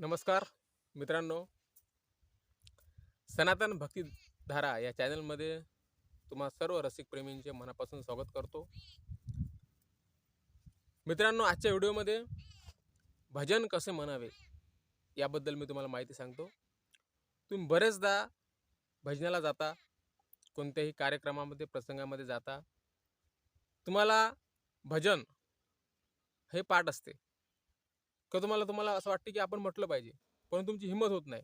नमस्कार मित्रांनो. सनातन भक्तिधारा या चॅनलमध्ये तुम्हा सर्व रसिक प्रेमींचे मनापासून स्वागत करतो. मित्रांनो आजच्या व्हिडिओमध्ये भजन कसे म्हणावे याबद्दल मी तुम्हाला माहिती सांगतो. तुम्ही बरेचदा भजनाला जाता कोणत्याही कार्यक्रमामध्ये प्रसंगामध्ये जाता. तुम्हाला भजन हे पाठ असते. का तुम्हाला तुम्हाला असं वाटतं की आपण म्हटलं पाहिजे पण तुमची हिंमत होत नाही?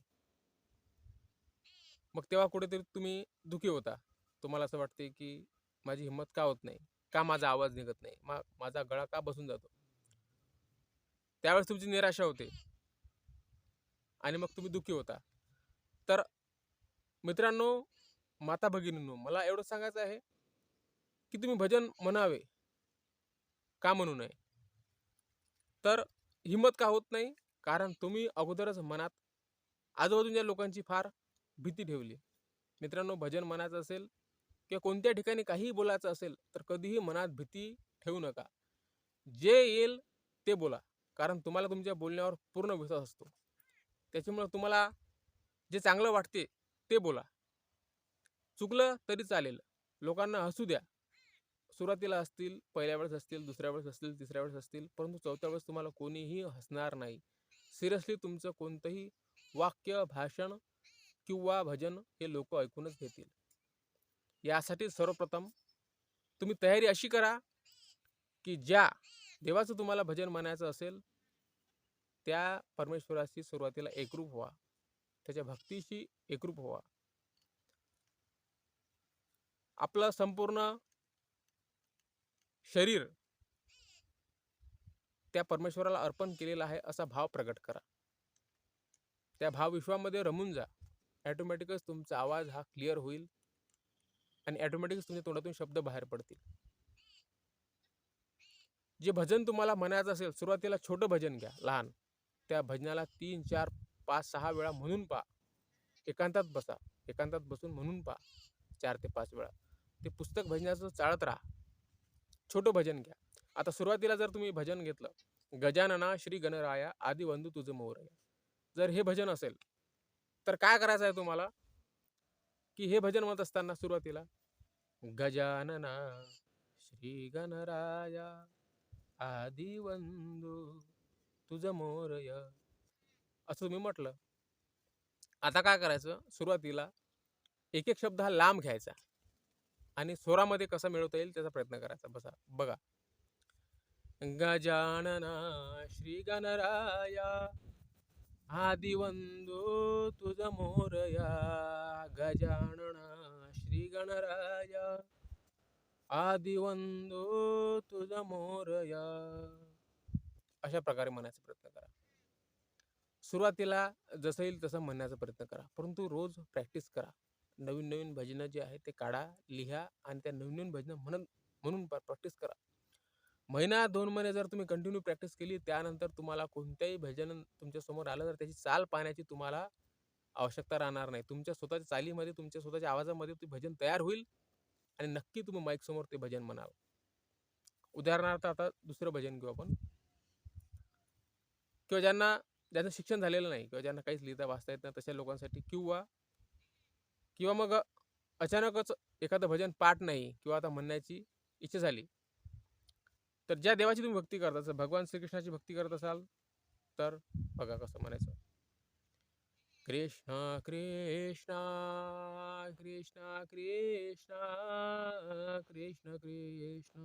मग तेव्हा कुठेतरी तुम्ही दुखी होता. तुम्हाला असं वाटते की माझी हिंमत का होत नाही? का माझा आवाज निघत नाही? मा माझा गळा का बसून जातो? त्यावेळेस तुमची निराशा होते. आणि मग तुम्ही दुखी होता. तर मित्रांनो माता भगिनींनो मला एवढं सांगायचं आहे की तुम्ही भजन म्हणावे का म्हणू नये? तर हिंमत का होत नाही? कारण तुम्ही अगोदरच मनात आजूबाजूच्या लोकांची फार भीती ठेवली. मित्रांनो भजन म्हणायचं असेल किंवा कोणत्या ठिकाणी काहीही बोलायचं असेल तर कधीही मनात भीती ठेवू नका. जे येईल ते बोला. कारण तुम्हाला तुमच्या बोलण्यावर पूर्ण विश्वास असतो. त्याच्यामुळे तुम्हाला जे चांगलं वाटते ते बोला. चुकलं तरी चालेल. लोकांना हसू द्या. सुरुवातीला असतील पहिल्या वेळेस असतील दुसऱ्या वेळेस असतील तिसऱ्या वेळेस असतील परंतु चौथ्या वेळेस तुम्हाला कोणीही हसणार नाही. सिरियसली तुमचं कोणतंही वाक्य भाषण किंवा भजन हे लोक ऐकूनच घेतील. यासाठी सर्वप्रथम तुम्ही तयारी अशी करा की ज्या देवाचं तुम्हाला भजन म्हणायचं असेल त्या परमेश्वराशी सुरुवातीला एकरूप व्हा. त्याच्या भक्तीशी एकरूप व्हा. आपलं संपूर्ण शरीर. त्या परमेश्वराला अर्पण केलेलं आहे असा भाव प्रकट करा. त्या भावविश्वामध्ये रमून जा. ॲटोमॅटिकच तुमचा आवाज हा क्लिअर होईल आणि ॲटोमॅटिकच तुमच्या तोंडातून शब्द बाहेर पडतील. जे भजन तुम्हाला म्हणायचं असेल सुरुवातीला छोटं भजन घ्या लहान. त्या भजनाला तीन चार पाच सहा वेळा म्हणून पहा. एकांतात बसा एकांतात बसून म्हणून पहा. चार ते पाच वेळा. ते पुस्तक भजनाचं चाळत राहा. छोटं भजन घ्या. आता सुरुवातीला जर तुम्ही भजन घेतलं गजानना श्री गणराया आदी बंधू तुझं मोरया जर हे भजन असेल तर काय करायचं आहे तुम्हाला? की हे भजन म्हणत असताना सुरुवातीला गजानना श्री गणराया आदी बंधू तुझं मोरय असं तुम्ही म्हटलं. आता काय करायचं? सुरुवातीला एक एक शब्द हा लांब घ्यायचा. आणि स्वरामध्ये कसा मिळवता येईल त्याचा प्रयत्न करायचा. बसा. बघा. गजानना श्री गणराया आदिवंदो तुझ मोरया गजानना श्री गणराया आदिवंदो तुझ मोरया अशा प्रकारे म्हणायचा प्रयत्न करा. सुरुवातीला जसं येईल तसं म्हणण्याचा प्रयत्न करा. परंतु रोज प्रॅक्टिस करा. नवीन नवीन भजनं जे आहे ते काढा लिहा आणि त्या नवीन नवीन भजनं म्हणून म्हणून प्रॅक्टिस करा. महिना दोन महिने जर तुम्ही कंटिन्यू प्रॅक्टिस केली त्यानंतर तुम्हाला कोणत्याही भजन तुमच्यासमोर आलं तर त्याची चाल पाहण्याची तुम्हाला आवश्यकता राहणार नाही. तुमच्या स्वतःच्या चालीमध्ये तुमच्या स्वतःच्या आवाजामध्ये ते भजन तयार होईल आणि नक्की तुम्ही माईकसमोर ते भजन म्हणाल. उदाहरणार्थ आता दुसरं भजन घेऊ आपण. किंवा ज्यांना ज्यांचं शिक्षण झालेलं नाही किंवा ज्यांना काहीच लिहिता वाचता येत नाही तशा लोकांसाठी किंवा किंवा मग अचानकच एखादं भजन पाठ नाही किंवा आता म्हणण्याची इच्छा झाली तर ज्या देवाची तुम्ही भक्ती करत असाल भगवान श्रीकृष्णाची भक्ती करत असाल तर बघा कसं म्हणायचं. कृष्णा कृष्णा कृष्णा कृष्णा कृष्ण कृष्ण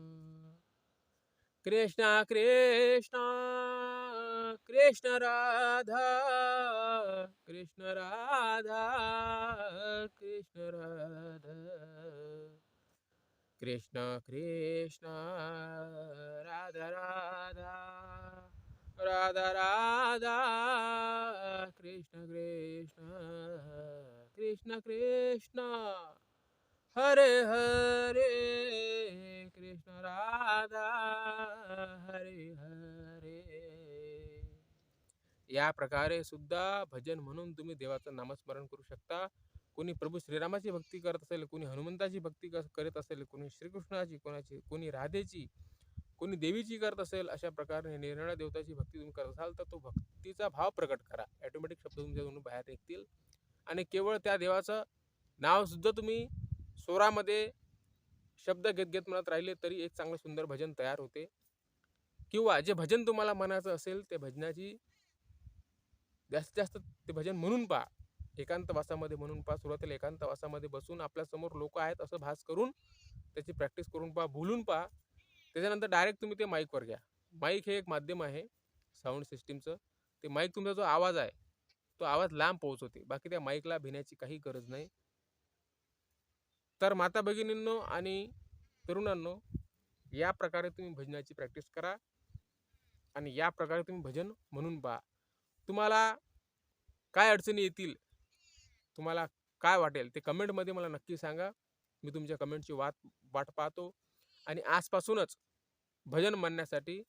कृष्णा कृष्णा कृष्ण राधा कृष्ण राधा कृष्ण राधा। कृष्ण कृष्ण, राधा राधा। राधा राधा, कृष्ण कृष्ण कृष्ण कृष्ण। हरे हरे, कृष्ण राधा, हरे हरे। या प्रकारे सुद्धा भजन म्हणून तुम्ही देवाचं नामस्मरण करू शकता. कोणी प्रभू श्रीरामाची भक्ती करत असेल कोणी हनुमंताची भक्ती क- करत असेल कोणी श्रीकृष्णाची कोणाची कोणी राधेची कोणी देवीची करत असेल अशा प्रकारे निर्णय देवताची भक्ती तुम्ही करत असाल तर तो भक्तीचा भाव प्रकट करा. ॲटोमॅटिक शब्द तुमच्या तोंडून बाहेर निघतील. आणि केवळ त्या देवाचं नावसुद्धा तुम्ही स्वरामध्ये शब्द घेत घेत म्हणत राहिले तरी एक चांगलं सुंदर भजन तयार होते. किंवा जे भजन तुम्हाला म्हणायचं असेल ते भजनाची जास्तीत जास्त ते भजन म्हणून पहा. एकांत वासामध्ये म्हणून पहा सुरुवातीला एकांत वासामध्ये बसून आपल्यासमोर लोक आहेत असं भास करून त्याची प्रॅक्टिस करून पहा बोलून पहा. त्याच्यानंतर डायरेक्ट तुम्ही ते माईकवर घ्या. माईक हे एक माध्यम आहे साऊंड सिस्टीमचं ते माईक तुमचा जो आवाज आहे तो आवाज लांब पोहोचवते. बाकी त्या माईकला भिण्याची काही गरज नाही. तर माता भगिनींनो आणि तरुणांनो या प्रकारे तुम्ही भजनाची प्रॅक्टिस करा आणि या प्रकारे तुम्ही भजन म्हणून पहा. तुम्हाला काय अडचणी येतील? तुम्हाला काय वाटेल? ते कमेंटमध्ये मला नक्की सांगा. मी तुमच्या कमेंटची वाट वाट पाहतो. आणि आजपासूनच भजन म्हणण्यासाठी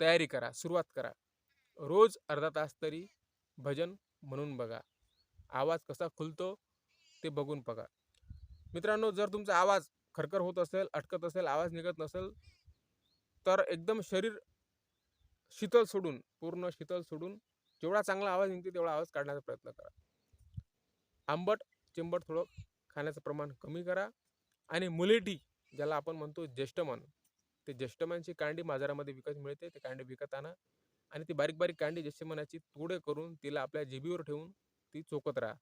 तयारी करा सुरुवात करा. रोज अर्धा तास तरी भजन म्हणून बघा. आवाज कसा खुलतो ते बघून बघा. मित्रांनो जर तुमचा आवाज खरखर होत असेल अटकत असेल आवाज निघत नसेल तर एकदम शरीर शीतल सोडून पूर्ण शीतल सोडून जेवढा चांगला आवाज निघते तेवढा आवाज काढण्याचा प्रयत्न करा. आंबट चिंबट थोडं खाण्याचं प्रमाण कमी करा आणि मुलेटी ज्याला आपण म्हणतो ज्येष्ठमान ते ज्येष्ठमानची कांडी बाजारामध्ये विकत मिळते ते कांडी विकत आणा आणि ती बारीक बारीक कांडी ज्येष्ठमानाची तोडे करून तिला आपल्या जिभीवर ठेवून ती चोकत राहा.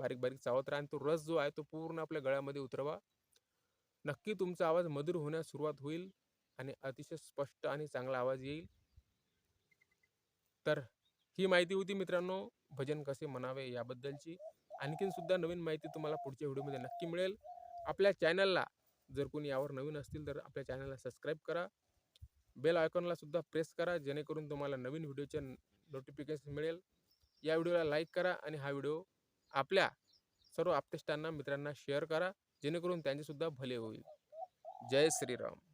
बारीक बारीक चावत राहा आणि तो रस जो आहे तो पूर्ण आपल्या गळ्यामध्ये उतरवा. नक्की तुमचा आवाज मधुर होण्यास सुरुवात होईल आणि अतिशय स्पष्ट आणि चांगला आवाज येईल. तर ही माहिती होती मित्रांनो भजन कसे म्हणावे याबद्दलची. आणखीन सुद्धा नवीन माहिती तुम्हाला पुढच्या व्हिडिओमध्ये नक्की मिळेल. आपल्या चॅनलला जर कोणी यावर नवीन असतील तर आपल्या चॅनलला सबस्क्राईब करा. बेल आयकॉनला सुद्धा प्रेस करा जेणेकरून तुम्हाला नवीन व्हिडिओचे नोटिफिकेशन मिळेल. या व्हिडिओला लाईक करा आणि हा व्हिडिओ आपल्या सर्व आप्तेष्टांना मित्रांना शेअर करा जेणेकरून त्यांचेसुद्धा भले होईल. जय श्रीराम.